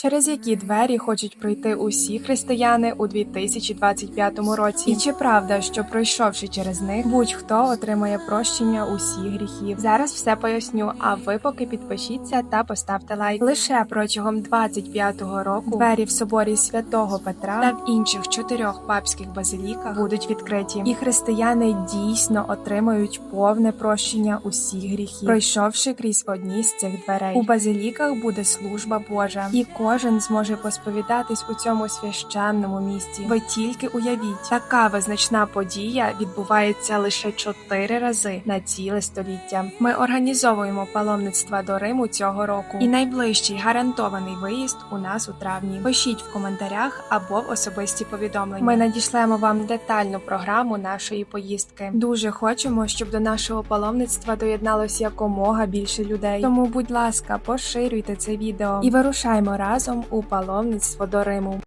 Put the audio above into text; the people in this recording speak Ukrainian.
через які двері хочуть пройти усі християни у 2025 році. І чи правда, що пройшовши через них, будь-хто отримає прощення усіх гріхів? Зараз все поясню. А ви поки підпишіться та поставте лайк. Лише протягом 25-го року двері в соборі святого Петра та в інших чотирьох папських базиліках будуть відкриті, і християни дійсно отримають повне прощення усіх гріхів, пройшовши крізь одні з цих дверей. У базиліках буде служба Божа, і кожен зможе посповідатись у цьому священному місці. Ви тільки уявіть, така визначна подія відбувається лише чотири рази на ціле століття. Ми організовуємо паломництва до Риму цього року, і найближчий гарантований виїзд у нас у травні. Пишіть в коментарях або в особисті повідомлення. Ми надішлемо вам детальну програму нашої поїздки. Дуже хочемо, щоб до нашого паломництва доєдналось якомога більше людей. Тому, будь ласка, поширюйте це відео і вирушаймо разом у паломництво до Риму.